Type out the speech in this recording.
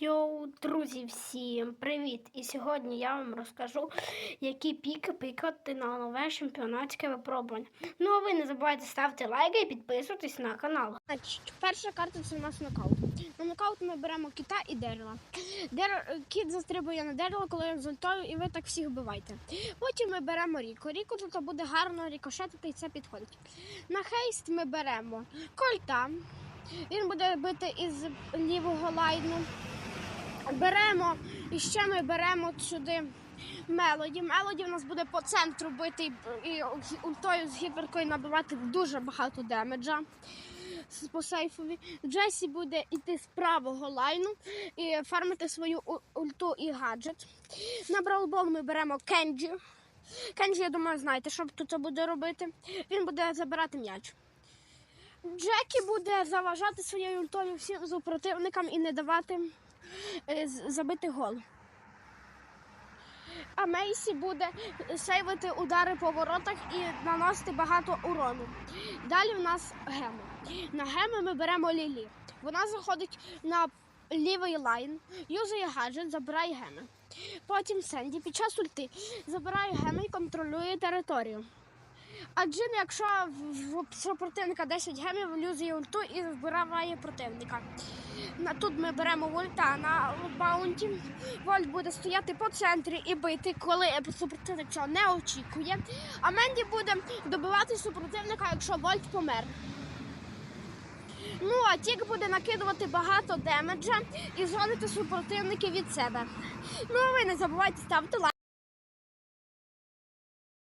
Йоу, друзі, всім привіт! І сьогодні я вам розкажу, які піки пікати на нове чемпіонатське випробування. Ну а ви не забувайте ставити лайки і підписуватись на канал. Перша карта це у нас нокаут. На нокаут ми беремо кіта і дерева. Дер... Кіт застрибує на дерево, коли я зультою, і ви так всіх вбиваєте. Потім ми беремо Ріко. Ріко тут буде гарно рікошетити і це підходить. На хейст ми беремо кольта. Він буде бити із лівого лайну. Беремо і ще ми беремо сюди мелоді. Мелоді в нас буде по центру бити і, ультою з гіперкою набивати дуже багато демеджа по сейфові. Джесі буде йти з правого лайну і фармити свою ульту і гаджет. На браулбол ми беремо Кенджі. Кенджі, я думаю, знаєте, що тут буде робити. Він буде забирати м'яч. Джекі буде заважати своєю ультою всім супротивникам і не давати е, забити гол. А Мейсі буде сейвити удари по воротах і наносити багато урону. Далі в нас геми. На геми ми беремо Лілі. Вона заходить на лівий лайн, юзає гаджет, забирає геми. Потім Сенді під час ульти забирає геми і контролює територію. А Джин, якщо в- супротивника 10 гемів, люзує ульту і вбирає противника. Тут ми беремо вольта на баунті. Вольт буде стояти по центрі і бити, коли супротивник цього не очікує. А Менді буде добивати супротивника, якщо Вольт помер. Ну, а Тік буде накидувати багато демеджа і згонити супротивників від себе. Ну, а ви не забувайте ставити лайк.